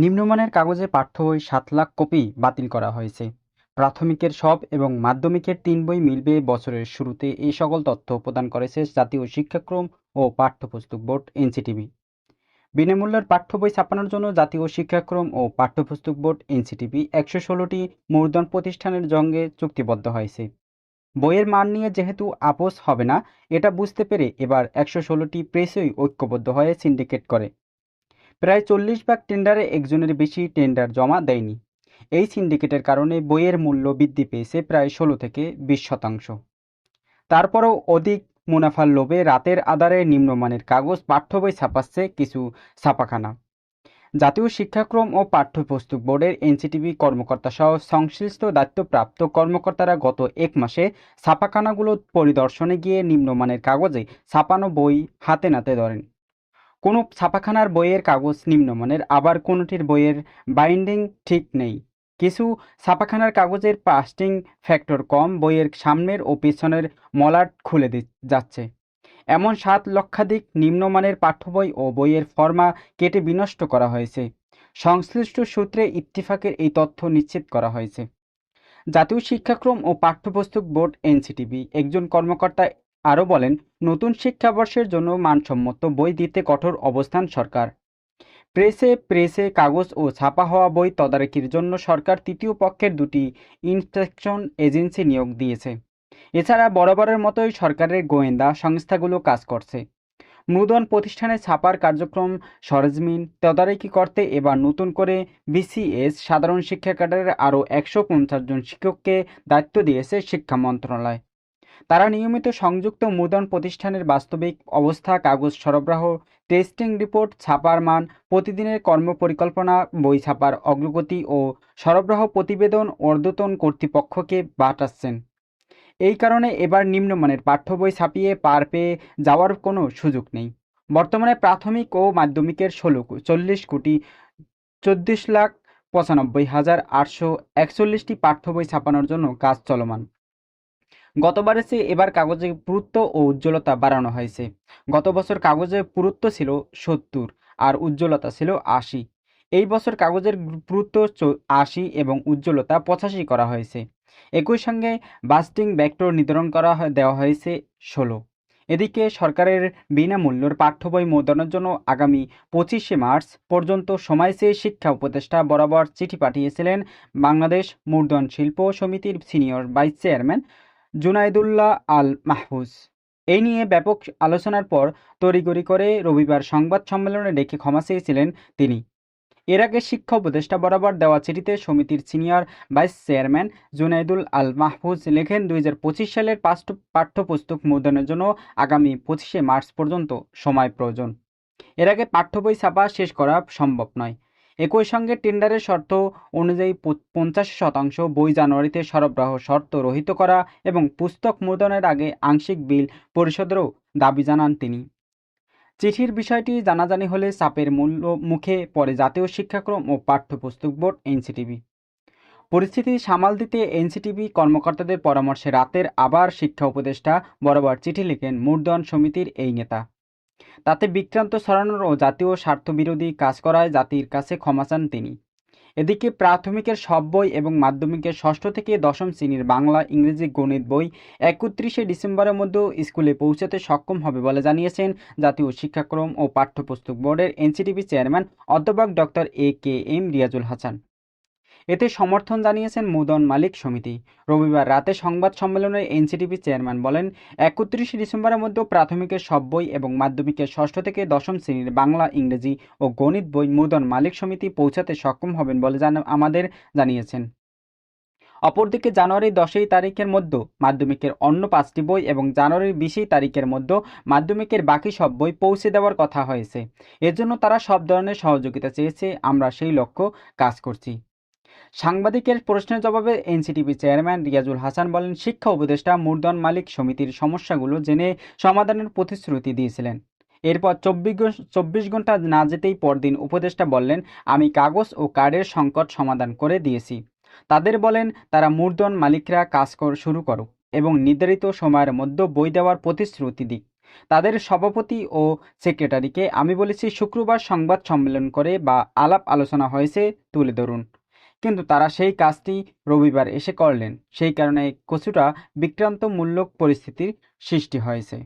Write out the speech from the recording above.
নিম্নমানের কাগজে পাঠ্য বই সাত লাখ কপি বাতিল করা হয়েছে। প্রাথমিকের সব এবং মাধ্যমিকের তিন বই মিলবে বছরের শুরুতে এই সকল তথ্য প্রদান করেছে জাতীয় শিক্ষাক্রম ও পাঠ্যপুস্তক বোর্ড এনসিটিভি। বিনামূল্যের পাঠ্য বই ছাপানোর জন্য জাতীয় শিক্ষাক্রম ও পাঠ্যপুস্তক বোর্ড এনসিটিভি একশো ষোলোটি মূলধন প্রতিষ্ঠানের সঙ্গে চুক্তিবদ্ধ হয়েছে। বইয়ের মান নিয়ে যেহেতু আপোষ হবে না, এটা বুঝতে পেরে এবার একশো ষোলোটি প্রেসই ঐক্যবদ্ধ হয়ে সিন্ডিকেট করে। প্রায় চল্লিশ ভাগ টেন্ডারে একজনের বেশি টেন্ডার জমা দেয়নি। এই সিন্ডিকেটের কারণে বইয়ের মূল্য বৃদ্ধি পেয়েছে প্রায় ষোলো থেকে বিশ শতাংশ। তারপরেও অধিক মুনাফার লোভে রাতের আধারে নিম্নমানের কাগজ, পাঠ্য বই ছাপাচ্ছে কিছু ছাপাখানা। জাতীয় শিক্ষাক্রম ও পাঠ্যপুস্তক বোর্ডের এনসিটিভি কর্মকর্তা সহ সংশ্লিষ্ট দায়িত্বপ্রাপ্ত কর্মকর্তারা গত এক মাসে ছাপাখানাগুলো পরিদর্শনে গিয়ে নিম্নমানের কাগজে ছাপানো বই হাতে নাতে ধরেন। কোনো ছাপাখানার বইয়ের কাগজ নিম্নমানের, আবার কোনোটির বইয়ের বাইন্ডিং ঠিক নেই। কিছু ছাপাখানার কাগজের পাস্টিং ফ্যাক্টর কম, বইয়ের সামনের ও পিছনের মলাট খুলে যাচ্ছে। এমন সাত লক্ষাধিক নিম্নমানের পাঠ্য বই ও বইয়ের ফর্মা কেটে বিনষ্ট করা হয়েছে। সংশ্লিষ্ট সূত্রে ইত্তিফাকের এই তথ্য নিশ্চিত করা হয়েছে। জাতীয় শিক্ষাক্রম ও পাঠ্যপুস্তক বোর্ড এনসিটিবি একজন কর্মকর্তা আরও বলেন, নতুন শিক্ষাবর্ষের জন্য মানসম্মত বই দিতে কঠোর অবস্থান সরকার। প্রেসে প্রেসে কাগজ ও ছাপা হওয়া বই তদারকির জন্য সরকার তৃতীয় পক্ষের দুটি ইন্সপেকশন এজেন্সি নিয়োগ দিয়েছে। এছাড়া বরাবরের মতোই সরকারের গোয়েন্দা সংস্থাগুলো কাজ করছে। মুদ্রণ প্রতিষ্ঠানে ছাপার কার্যক্রম সরেজমিন তদারকি করতে এবার নতুন করে বিসিএস সাধারণ শিক্ষা ক্যাডারের আরও একশো পঞ্চাশ জন শিক্ষককে দায়িত্ব দিয়েছে শিক্ষা মন্ত্রণালয়। তারা নিয়মিত সংযুক্ত মুদ্রণ প্রতিষ্ঠানের বাস্তবিক অবস্থা, কাগজ সরবরাহ, টেস্টিং রিপোর্ট, ছাপার মান, প্রতিদিনের কর্মপরিকল্পনা, বই ছাপার অগ্রগতি ও সরবরাহ প্রতিবেদন ঊর্ধ্বতন কর্তৃপক্ষকে বাটাচ্ছেন এই কারণে এবার নিম্নমানের পাঠ্য বই ছাপিয়ে পার পেয়ে যাওয়ার কোনো সুযোগ নেই। বর্তমানে প্রাথমিক ও মাধ্যমিকের ষোলো চল্লিশ কোটি চব্বিশ লাখ পঁচানব্বই হাজার আটশো একচল্লিশটি পাঠ্য বই ছাপানোর জন্য কাজ চলমান। গতবারের চেয়ে এবার কাগজে পুরুত্ব ও উজ্জ্বলতা বাড়ানো হয়েছে। গত বছর কাগজের পুরুত্ব ছিল সত্তর, আর উজ্জ্বলতা ছিল আশি। এই বছর কাগজের পুরুত্ব আশি এবং উজ্জ্বলতা পঁচাশি করা হয়েছে। একই সঙ্গে বাস্টিং ব্যাক্টর নির্ধারণ করা দেওয়া হয়েছে ষোলো। এদিকে সরকারের বিনামূল্যর পাঠ্য বই মুদ্রণের জন্য আগামী পঁচিশে মার্চ পর্যন্ত সময় চেয়ে শিক্ষা উপদেষ্টা বরাবর চিঠি পাঠিয়েছিলেন বাংলাদেশ মুদ্রণ শিল্প সমিতির senior vice chairman Junaidullah Al Mahfuz এই নিয়ে ব্যাপক আলোচনার পর তড়িগড়ি করে রবিবার সংবাদ সম্মেলনে ডেকে ক্ষমা চেয়েছিলেন তিনি। এর আগে শিক্ষা উপদেষ্টা বরাবর দেওয়া চিঠিতে সমিতির senior vice chairman Junaidul Al Mahfuz লেখেন, দুই হাজার পঁচিশ সালের পাঠ্যপুস্তক মুদ্রণের জন্য আগামী পঁচিশে মার্চ পর্যন্ত সময় প্রয়োজন। এর আগে পাঠ্য বই ছাপা শেষ করা সম্ভব নয়। একই সঙ্গে টেন্ডারের শর্ত অনুযায়ী পঞ্চাশ শতাংশ বই জানুয়ারিতে সরবরাহ শর্ত রহিত করা এবং পুস্তক মুদ্রণের আগে আংশিক বিল পরিশোধেরও দাবি জানান তিনি। চিঠির বিষয়টি জানাজানি হলে চাপের মূল্য মুখে পড়ে জাতীয় শিক্ষাক্রম ও পাঠ্যপুস্তক বোর্ড এনসিটিভি। পরিস্থিতি সামাল দিতে এনসিটিভি কর্মকর্তাদের পরামর্শে রাতের আবার শিক্ষা উপদেষ্টা বরাবর চিঠি লিখেন মূর্ধন সমিতির এই নেতা। তাতে বিক্রান্ত সরানোর ও জাতীয় স্বার্থবিরোধী কাজ করায় জাতির কাছে ক্ষমা চান তিনি। এদিকে প্রাথমিকের সব বই এবং মাধ্যমিকের ষষ্ঠ থেকে দশম শ্রেণির বাংলা, ইংরেজি গণিত বই একত্রিশে ডিসেম্বরের মধ্যে স্কুলে পৌঁছাতে সক্ষম হবে বলে জানিয়েছেন জাতীয় শিক্ষাক্রম ও পাঠ্যপুস্তক বোর্ডের এনসিটিভি চেয়ারম্যান অধ্যাপক doctor A K M Riazul Hasan. এতে সমর্থন জানিয়েছেন মুদন মালিক সমিতি। রবিবার রাতে সংবাদ সম্মেলনে এনসিটিভি চেয়ারম্যান বলেন, একত্রিশে ডিসেম্বরের মধ্যে প্রাথমিকের সব বই এবং মাধ্যমিকের ষষ্ঠ থেকে দশম শ্রেণির বাংলা, ইংরেজি ও গণিত বই মুদন মালিক সমিতি পৌঁছাতে সক্ষম হবেন বলে আমাদের জানিয়েছেন। অপরদিকে জানুয়ারি দশই তারিখের মধ্যে মাধ্যমিকের অন্য পাঁচটি বই এবং জানুয়ারির বিশেই তারিখের মধ্যে মাধ্যমিকের বাকি সব বই পৌঁছে দেওয়ার কথা হয়েছে। এজন্য তারা সব ধরনের সহযোগিতা চেয়েছে, আমরা সেই লক্ষ্য কাজ করছি। সাংবাদিকের প্রশ্নের জবাবে এনসিটিভি চেয়ারম্যান রিয়াজুল হাসান বলেন, শিক্ষা উপদেষ্টা মুরদন মালিক সমিতির সমস্যাগুলো জেনে সমাধানের প্রতিশ্রুতি দিয়েছিলেন। এরপর চব্বিশ চব্বিশ ঘণ্টা না যেতেই পরদিন উপদেষ্টা বললেন, আমি কাগজ ও কার্ডের সংকট সমাধান করে দিয়েছি। তাদের বলেন, তারা মূর্ধন মালিকরা কাজ কর, শুরু করুক এবং নির্ধারিত সময়ের মধ্যে বই দেওয়ার প্রতিশ্রুতি দিক। তাদের সভাপতি ও সেক্রেটারিকে আমি বলেছি, শুক্রবার সংবাদ সম্মেলন করে বা আলাপ আলোচনা হয়েছে, তুলে ধরুন। কিন্তু তারা সেই কাজটি রবিবার এসে করলেন। সেই কারণে কিছুটা বিক্রান্তমূলক পরিস্থিতির সৃষ্টি হয়েছে।